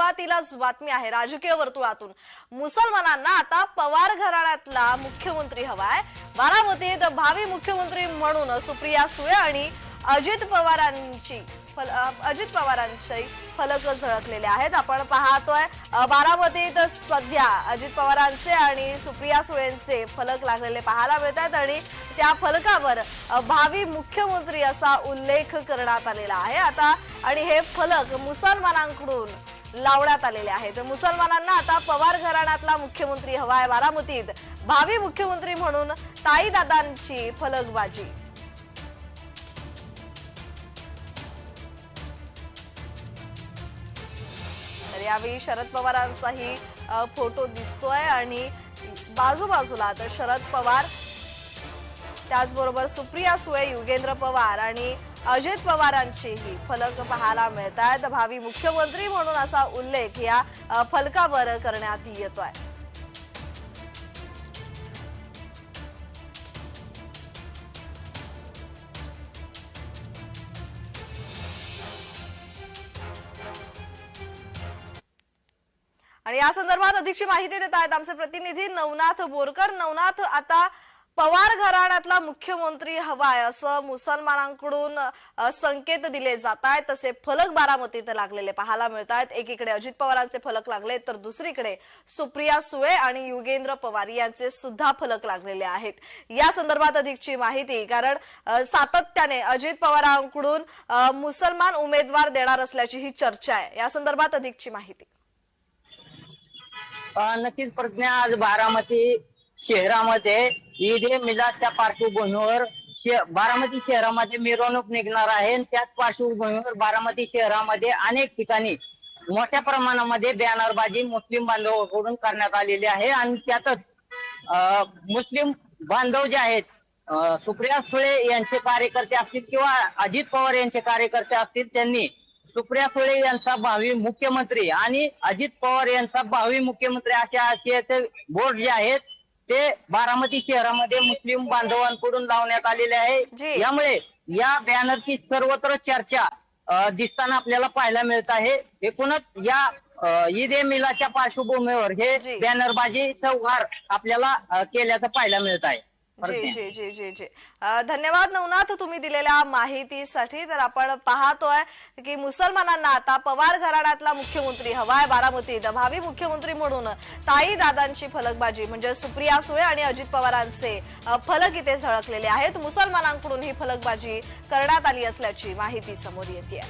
सुरुवातीलाच बातमी आहे राजकीय वर्तुळातून. मुसलमानांना आता पवार घराण्यातला मुख्यमंत्री हवाय. बारामतीत भावी मुख्यमंत्री म्हणून सुप्रिया सुळे आणि अजित पवारांची फल- अजित पवारांचे फलक झळकलेले आहेत. आपण पाहतोय बारामतीत सध्या अजित पवारांचे आणि सुप्रिया सुळेंचे फलक लागलेले पाहायला मिळत आहेत आणि त्या फलकावर भावी मुख्यमंत्री असा उल्लेख करण्यात आलेला आहे. आता आणि हे फलक मुसलमानांकडून लावण्यात आलेले आहेत. मुसलमानांना आता पवार घराण्यातला मुख्यमंत्री हवाय बारामतीत. भावी मुख्यमंत्री म्हणून ताईदादांची फलकबाजी. तर यावेळी शरद पवारांचाही फोटो दिसतोय आणि बाजूबाजूला तर शरद पवार त्याचबरोबर सुप्रिया सुळे युगेंद्र पवार आणि अजित पवारांचीही फलक पाहायला मिळत आहेत भावी मुख्यमंत्री म्हणून असा उल्लेख या फलकावर करण्यात येतोय. आणि या संदर्भात अधिकची माहिती देत आहेत आमचे प्रतिनिधी नवनाथ बोरकर. नवनाथ आता पवार घराण्यातला मुख्यमंत्री हवाय असं मुसलमानांकडून संकेत दिले जात आहेत तसे फलक बारामतीत लागलेले पाहायला मिळत आहेत एकीकडे अजित पवारांचे फलक लागले तर दुसरीकडे सुप्रिया सुळे आणि युगेंद्र पवार यांचे सुद्धा फलक लागलेले आहेत. या संदर्भात अधिकची माहिती कारण सातत्याने अजित पवारांकडून मुसलमान उमेदवार देणार असल्याची ही चर्चा आहे. या संदर्भात अधिकची माहिती. नक्कीच प्रज्ञा आज बारामती शहरामध्ये ईद ए मिलादच्या पार्श्वभूमीवर शे- बारामती शहरामध्ये मिरवणूक निघणार आहे त्याच पार्श्वभूमीवर बारामती शहरामध्ये अनेक ठिकाणी मोठ्या प्रमाणामध्ये बॅनरबाजी मुस्लिम बांधवांकडून करण्यात आलेली आहे आणि त्यातच मुस्लिम बांधव जे आहेत सुप्रिया सुळे यांचे कार्यकर्ते असतील किंवा अजित पवार यांचे कार्यकर्ते असतील त्यांनी सुप्रिया सुळे यांचा भावी मुख्यमंत्री आणि अजित पवार यांचा भावी मुख्यमंत्री अशा आशयाचे बोर्ड जे आहेत ते बारामती शहरामध्ये मुस्लिम बांधवांकडून लावण्यात आलेले. आहे यामुळे या बॅनरची सर्वत्र चर्चा दिसताना आपल्याला पाहायला मिळत आहे एकूणच या ईद ए मिलाच्या पार्श्वभूमीवर हे. बॅनरबाजी चौहार आपल्याला केल्याचं पाहायला मिळत आहे जी जी जी जी जी. धन्यवाद नवनाथ तुम्ही दिलेल्या माहितीसाठी. तर आपण पाहतोय की मुसलमानांना आता पवार घराण्यातला मुख्यमंत्री हवाय बारामतीत भावी मुख्यमंत्री म्हणून ताई दादांची फलकबाजी म्हणजे सुप्रिया सुळे आणि अजित पवारांचे फलक इथे झळकलेले आहेत. मुसलमानांकडून ही फलकबाजी करण्यात आली असल्याची माहिती समोर येते